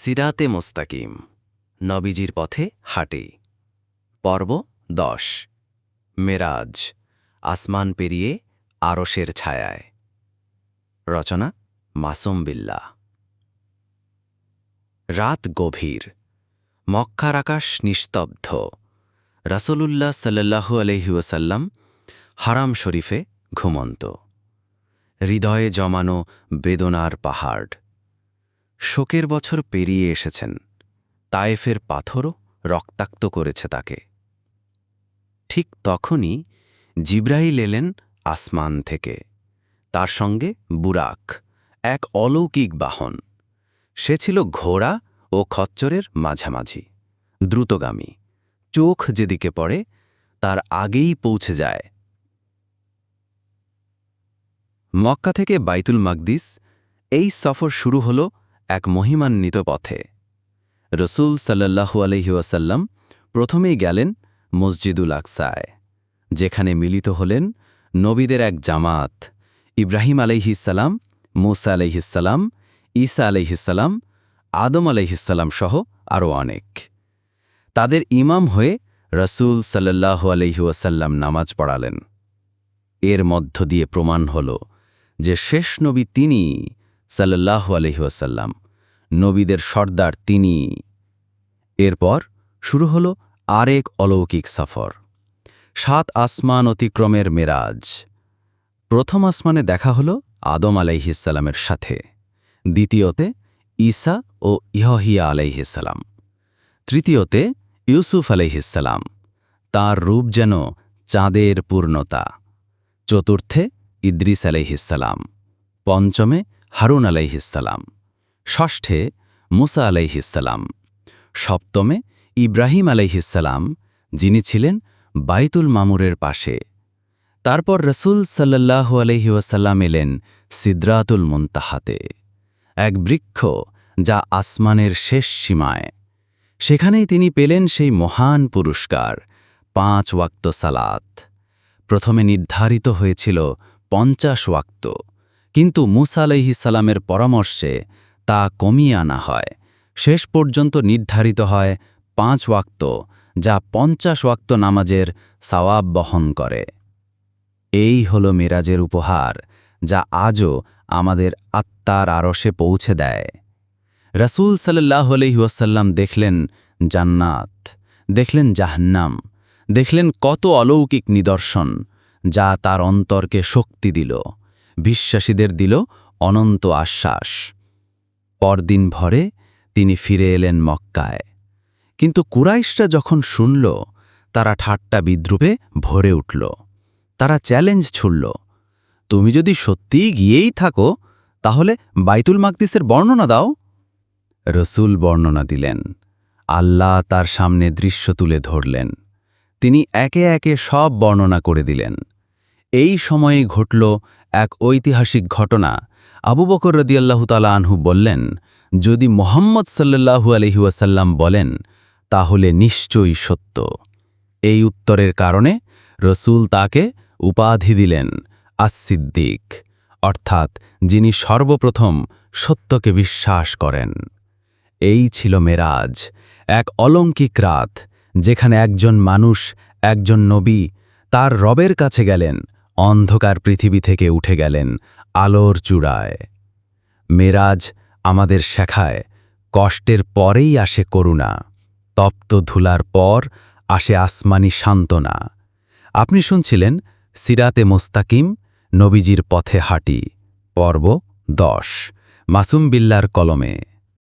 সিরাতে মোস্তাকিম। নবীজির পথে হাঁটে। পর্ব দশ। মেরাজ। আসমান পেরিয়ে আরশের ছায়ায়। রচনা মাসুম বিল্লা রাত গভীর। মক্কার আকাশ নিস্তব্ধ। রাসূলুল্লাহ সাল্লাল্লাহু আলহি ওয়াসাল্লাম হারাম শরীফে ঘুমন্ত। হৃদয়ে জমানো বেদনার পাহাড়। শোকের বছর পেরিয়ে এসেছেন। তায়েফের পাথরও রক্তাক্ত করেছে তাকে। ঠিক তখনই জিব্রাইল এলেন আসমান থেকে। তার সঙ্গে বুরাক, এক অলৌকিক বাহন। সে ছিল ঘোড়া ও খচ্চরের মাঝামাঝি, দ্রুতগামী। চোখ যেদিকে পড়ে, তার আগেই পৌঁছে যায়। মক্কা থেকে বাইতুল মাকদিস, এই সফর শুরু হল এক মহিমান্বিত পথে। রসুল সাল্লাহু আলহি ওয়াসাল্লাম প্রথমেই গেলেন মসজিদুল আকসায়, যেখানে মিলিত হলেন নবীদের এক জামাত, ইব্রাহিম আলাইহিসাল্লাম মুসা আলাইহিসাল্লাম ঈসা আলাইহিসাল্লাম আদম আলাইহিসাল্লাম সহ আরও অনেক। তাদের ইমাম হয়ে রসুল সাল্লাহ আলহি ওয়াসাল্লাম নামাজ পড়ালেন। এর মধ্য দিয়ে প্রমাণ হল যে শেষ নবী তিনি সাল্লাহ আলহিহাসাল্লাম নবীদের সর্দার তিনি। এরপর শুরু হল আরেক অলৌকিক সফর। সাত আসমান অতিক্রমের মেরাজ। প্রথম আসমানে দেখা হল আদম আলাইহিসাল্লামের সাথে। দ্বিতীয়তে ঈসা ও ইহহিয়া আলাইহিসাল্লাম তৃতীয়তে ইউসুফ আলাইহিসাল্লাম তার রূপ যেন চাঁদের পূর্ণতা। চতুর্থে ইদ্রিস আলাইহিসাল্লাম পঞ্চমে হারুন আলাইহিসাল্লাম ষষ্ঠে মুসা আলাইহিসাল্লাম সপ্তমে ইব্রাহিম আলাইহিসাল্লাম যিনি ছিলেন বাইতুল মামুরের পাশে। তারপর রসুল সাল্লাহ আলহি ওয়াসাল্লাম এলেন সিদ্রাতুল মুন্তাহাতে, এক বৃক্ষ যা আসমানের শেষ সীমায়। সেখানেই তিনি পেলেন সেই মহান পুরস্কার, পাঁচ ওয়াক্ত সালাত। প্রথমে নির্ধারিত হয়েছিল পঞ্চাশ ওয়াক্ত। কিন্তু মুসা আলাইহিসালামের পরামর্শে তা কমিয়ে আনা হয়। শেষ পর্যন্ত নির্ধারিত হয় পাঁচ ওয়াক্ত, যা পঞ্চাশ ওয়াক্ত নামাজের সওয়াব বহন করে। এই হল মেরাজের উপহার, যা আজও আমাদের আত্মার আরশে পৌঁছে দেয়। রাসূল সাল্লাহ আলহিউসাল্লাম দেখলেন জান্নাত, দেখলেন জাহান্নাম, দেখলেন কত অলৌকিক নিদর্শন, যা তার অন্তরকে শক্তি দিল। বিশ্বাসীদের দিল অনন্ত আশ্বাস। পরদিন ভরে তিনি ফিরে এলেন মক্কায়। কিন্তু কুরাইশরা যখন শুনল, তারা ঠাট্টা বিদ্রুপে ভরে উঠল। তারা চ্যালেঞ্জ ছুড়ল, তুমি যদি সত্যিই গিয়েই থাকো, তাহলে বাইতুল মাকদিসের বর্ণনা দাও। রসুল বর্ণনা দিলেন, আল্লাহ তার সামনে দৃশ্য তুলে ধরলেন। তিনি একে একে সব বর্ণনা করে দিলেন। এই সময়ে ঘটল এক ঐতিহাসিক ঘটনা। আবু বকর রদিয়াল্লাহু তালা আনহু বললেন, যদি মোহাম্মদ সাল্লাহু আলহিউসাল্লাম বলেন, তাহলে নিশ্চয়ই সত্য। এই উত্তরের কারণে রসুল তাকে উপাধি দিলেন আসিদ্দিক অর্থাৎ যিনি সর্বপ্রথম সত্যকে বিশ্বাস করেন। এই ছিল মেরাজ, এক অলঙ্কিক রাত, যেখানে একজন মানুষ, একজন নবী তার রবের কাছে গেলেন অন্ধকার পৃথিবী থেকে উঠে গেলেন আলোর চূড়ায়। মেরাজ আমাদের শেখায়, কষ্টের পরেই আসে করুণা, তপ্ত ধুলার পর আসে আসমানি সান্ত্বনা। আপনি শুনছিলেন সিরাতে মোস্তাকিম, নবীজির পথে হাঁটি, পর্ব দশ, মাসুম বিল্লার কলমে।